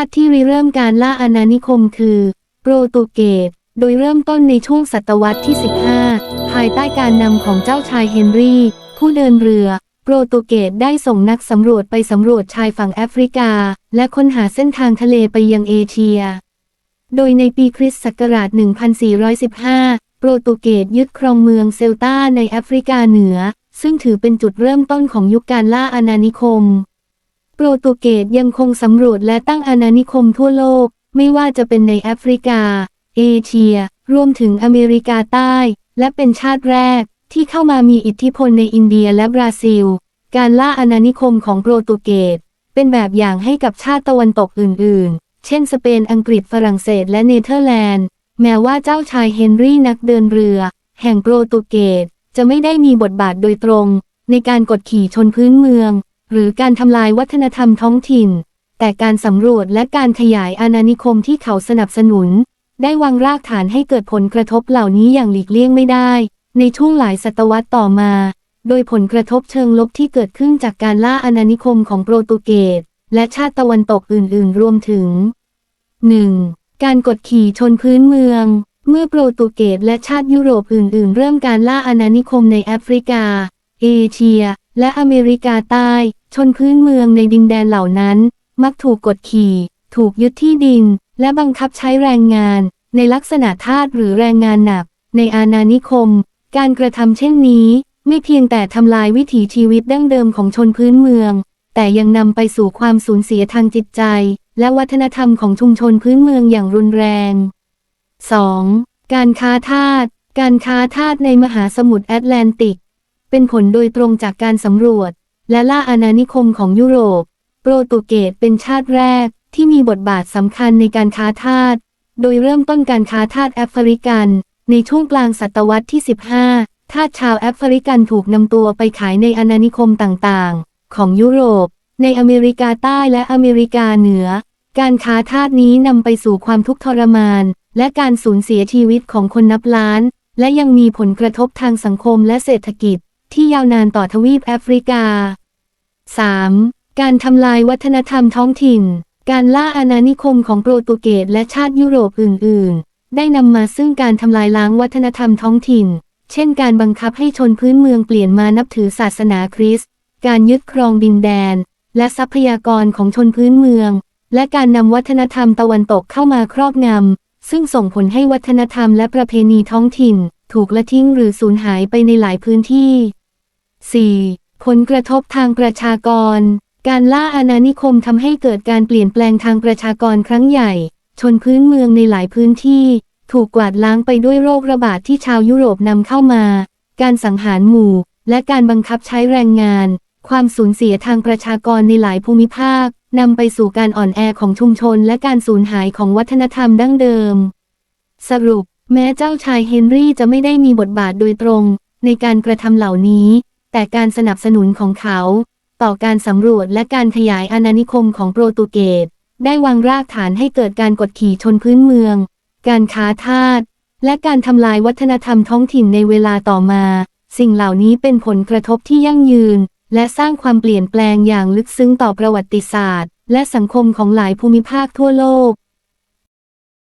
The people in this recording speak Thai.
าติที่ริเริ่มการล่าอาณานิคมคือ โปรตุเกส โดยเริ่มต้นในช่วงศตวรรษที่ 15 ภายใต้การนำของเจ้าชายเฮนรี่ผู้เดินเรือ โปรตุเกสได้ส่งนักสำรวจไปสำรวจชายฝั่งแอฟริกา และค้นหาเส้นทางทะเลไปยังเอเชีย โดยในปีคริสต์ศักราช 1415 โปรตุเกสยึดครองเมืองเซลตาในแอฟริกาเหนือ ซึ่งถือเป็นจุดเริ่มต้นของยุคการล่าอาณานิคม ปรตุเกสยังคงสำรวจและตั้งอาณานิคมทั่วโลก ไม่ว่าจะเป็นในแอฟริกา เอเชีย รวมถึงอเมริกาใต้ และเป็นชาติแรกที่เข้ามามีอิทธิพลในอินเดียและบราซิล การล่าอาณานิคมของโปรตุเกสเป็นแบบอย่างให้กับชาติตะวันตกอื่น ๆ เช่นสเปน อังกฤษ ฝรั่งเศส และเนเธอร์แลนด์ แม้ว่าเจ้าชายเฮนรี่นักเดินเรือ แห่งโปรตุเกสจะไม่ได้มีบทบาทโดยตรง ในการกดขี่ชนพื้นเมือง หรือการทำลายวัฒนธรรมท้องถิ่น แต่การสำรวจและการขยายอาณานิคมที่เขาสนับสนุน ได้วางรากฐานให้เกิดผลกระทบเหล่านี้อย่างหลีกเลี่ยงไม่ได้ ในช่วงหลายศตวรรษต่อมา โดยผลกระทบเชิงลบที่เกิดขึ้นจากการล่าอาณานิคมของโปรตุเกสและชาติตะวันตกอื่น ๆ รวมถึง 1. การกดขี่ชนพื้นเมือง เมื่อโปรตุเกสและชาติยุโรปอื่น ๆ เริ่มการล่าอาณานิคมในแอฟริกา เอเชีย และอเมริกาใต้ ชนพื้นเมืองในดินแดนเหล่านั้น มักถูกกดขี่ ถูกยึดที่ดิน และบังคับใช้แรงงาน ในลักษณะทาสหรือแรงงานหนัก ในอาณานิคม การกระทำเช่นนี้ ไม่เพียงแต่ทำลายวิถีชีวิตดั้งเดิมของชนพื้นเมือง แต่ยังนำไปสู่ความสูญเสียทางจิตใจ และวัฒนธรรมของชุมชนพื้นเมืองอย่างรุนแรง 2. การค้าทาส การค้าทาสในมหาสมุทรแอตแลนติก เป็นผลโดยตรงจากการสำรวจ และล่าอาณานิคมของยุโรป โปรตุเกสเป็นชาติแรกที่มีบทบาทสำคัญในการค้าทาส โดยเริ่มต้นการค้าทาสแอฟริกัน ในช่วงกลางศตวรรษที่ 15 ทาสชาวแอฟริกันถูกนำตัวไปขายในอาณานิคมต่างๆ ของยุโรป ในอเมริกาใต้และอเมริกาเหนือ การค้าทาสนี้นำไปสู่ความทุกข์ทรมาน และการสูญเสียชีวิตของคนนับล้าน และยังมีผลกระทบทางสังคมและเศรษฐกิจ ที่ยาวนานต่อทวีปแอฟริกา 3. การทำลายวัฒนธรรมท้องถิ่น การล่าอาณานิคมของโปรตุเกสและชาติยุโรปอื่น ๆ ได้นำมาซึ่งการทำลายล้างวัฒนธรรมท้องถิ่น เช่นการบังคับให้ชนพื้นเมืองเปลี่ยนมานับถือศาสนาคริสต์ การยึดครองดินแดน และทรัพยากรของชนพื้นเมือง และการนำวัฒนธรรมตะวันตกเข้ามาครอบงำ ซึ่งส่งผลให้วัฒนธรรมและประเพณีท้องถิ่น ถูกละทิ้งหรือสูญหายไปในหลายพื้นที่ 4. ผลกระทบทางประชากร การล่าอาณานิคมทำให้เกิดการเปลี่ยนแปลงทางประชากรครั้งใหญ่ ชนพื้นเมืองในหลายพื้นที่ ถูกกวาดล้างไปด้วยโรคระบาดที่ชาวยุโรปนำเข้ามา การสังหารหมู่ และการบังคับใช้แรงงาน ความสูญเสียทางประชากรในหลายภูมิภาค นำไปสู่การอ่อนแอของชุมชน และการสูญหายของวัฒนธรรมดั้งเดิม สรุป แม้เจ้าชายเฮนรี่จะไม่ได้มีบทบาทโดยตรง ในการกระทำเหล่านี้ แต่การสนับสนุนของเขา ต่อการสำรวจและการขยายอาณานิคมของโปรตุเกสได้วางรากฐานให้เกิดการกดขี่ชนพื้นเมือง การค้าทาสและการทำลายวัฒนธรรมท้องถิ่นในเวลาต่อมา สิ่งเหล่านี้เป็นผลกระทบที่ยั่งยืน และสร้างความเปลี่ยนแปลงอย่างลึกซึ้งต่อประวัติศาสตร์ และสังคมของหลายภูมิภาคทั่วโลก